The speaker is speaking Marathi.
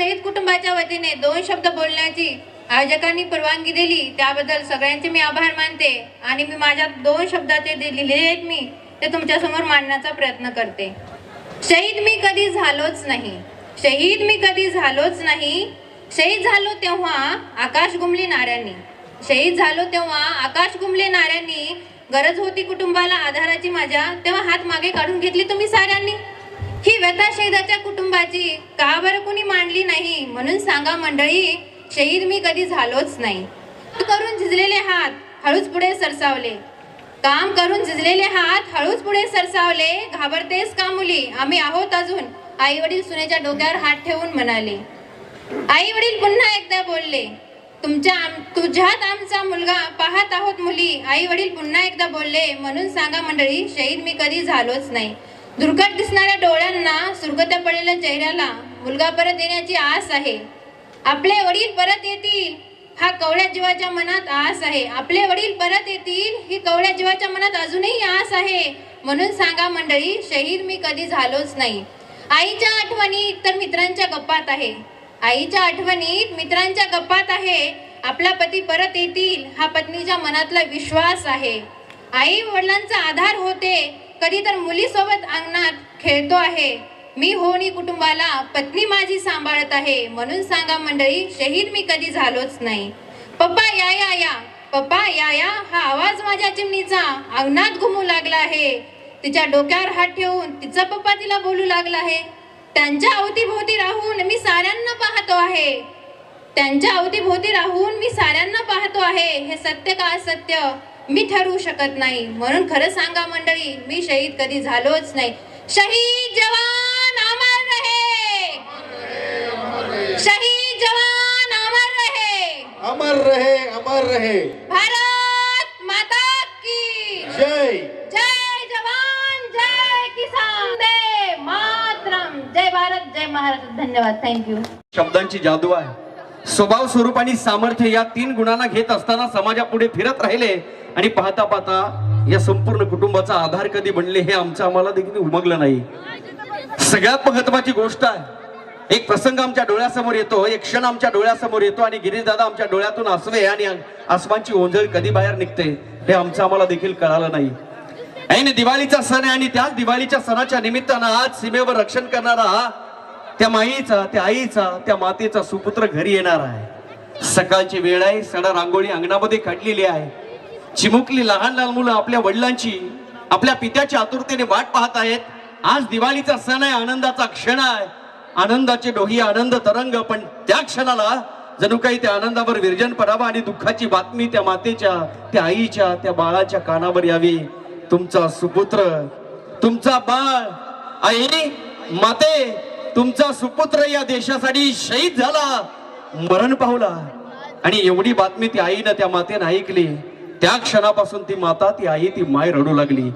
शहीद कुटुंबाच्या वतीने दोन शब्द बोलण्याची आयोजकांनी परवानगी दिली. त्याबद्दल सगळ्यांचे मी आभार मानते आणि मी माझ्या दोन शब्दाचे लिहिले लिहिलेले आहेत मी ते तुमच्यासमोर मांडण्याचा प्रयत्न करते. शहीद मी कधी झालोच नाही. शहीद मी कधी झालोच नाही. शहीद झालो तेव्हा आकाश गुमले नाऱ्यांनी. शहीद झालो तेव्हा आकाश गुमले नाऱ्यांनी. गरज होती कुटुंबाला आधाराची माझ्या तेव्हा हात मागे काढून घेतली तुम्ही साऱ्यांनी. ही व्यथा शहीदाच्या कुटुंबाची का बरं कुणी मांडली नाही? म्हणून सांगा मंडळी शहीद मी कधी झालोच नाही. करून झिजलेले हात हळूच पुढे सरसावले. काम करून झिजलेले हात हळूच पुढे सरसावले. घाबरतेस का मुली? आम्ही आहोत अजून आई वडील सुनेच्या डोक्यावर हात ठेवून म्हणाले. आई वडील पुन्हा एकदा बोलले तुमच्या आम- तुझ्यात आमचा मुलगा पाहत आहोत मुली. आई वडील पुन्हा एकदा बोलले म्हणून सांगा मंडळी शहीद मी कधी झालोच नाही. दुर्गट दिसणाऱ्या डोळ्यांना सुरगत्या पडलेल्या चेहऱ्याला मुलगा परत येण्याची आस आहे. आपले वडील परत येतील हा कवळ्या जीवाच्या मनात आस आहे. आपले वडील परत येतील ही कवळ्या जीवाच्या मनात अजूनही आस आहे. म्हणून सांगा मंडळी शहीद मी कधी झालोच नाही. आईच्या आठवणीत तर मित्रांच्या गप्पात आहे. आईच्या आठवणीत मित्रांच्या गप्पात आहे. आपला पती परत येतील हा पत्नीच्या मनातला विश्वास आहे. आई वडिलांचा आधार होते. कधी तर मुलीसोबत अंगणात खेळतो आहे. मी होणी कुटुंबाला पत्नी माझी सांभाळत आहे. म्हणून सांगा मंडळी शहीद मी कधी झालोच नाही. पप्पा या या या. पप्पा या या. हा आवाज माझ्या चिमणीचा. अंगणात घुमू लागला आहे. तिच्या डोक्यावर हात ठेवून तिचा पप्पा तिला बोलू लागला आहे. त्यांच्या अवतीभोवती राहून मी साऱ्यांना पाहतो आहे. त्यांच्या अवतीभोवती राहून मी साऱ्यांना पाहतो आहे. हे सत्य का असत्य? मी ठरवू शकत नाही. म्हणून खरं सांगा मंडळी मी शहीद कधी झालोच नाही. शहीद जवान अमर रहे. शहीद जवान अमर रहे. अमर रहे अमर रहे. भारत माता की. जय. जय जवान जय किसान. जय मातरम. जय भारत जय महाराष्ट्र. धन्यवाद. थँक्यू शब्दांची जादू आहे. स्वभाव स्वरूप आणि सामर्थ्य या तीन गुणांना घेत असताना समाजापुढे फिरत राहिले आणि पाहता पाहता या संपूर्ण कुटुंबाचा आधार कधी बनले हे आमचं आम्हाला देखील उमगलं नाही. सगळ्यात महत्वाची गोष्ट आहे एक प्रसंग आमच्या डोळ्यासमोर येतो एक क्षण आमच्या डोळ्यासमोर येतो आणि गिरीशदादा आमच्या डोळ्यातून आसवे आणि आसमानची ओंजळ कधी बाहेर निघते हे आमचं आम्हाला देखील कळालं नाही. ऐन दिवाळीचा सण आहे आणि त्याच दिवाळीच्या सणाच्या निमित्तानं आज सीमेवर रक्षण करणारा त्या माईचा त्या आईचा त्या मातेचा सुपुत्र घरी येणार आहे. सकाळची वेळ आहे सडा रांगोळी अंगणामध्ये काढलेली आहे. चिमुकली लहान लहान मुलं आपल्या वडिलांची आपल्या पित्याच्या आतुरतेने वाट पाहत आहेत. आज दिवाळीचा सण आहे आनंदाचा क्षण आहे. आनंदाचे डोही आनंद तरंग पण त्या क्षणाला जणू काही त्या आनंदावर विरजन पडावा आणि दुःखाची बातमी त्या मातेच्या त्या आईच्या त्या बाळाच्या कानावर यावी. तुमचा सुपुत्र तुमचा बाळ आई माते तुमचा सुपुत्र या देशासाठी शहीद झाला. मरण पावला. आणि एवढी बातमी ती आईनं त्या मातेनं ऐकली. त्या क्षणापासून ती माता ती आई ती माय रडू लागली.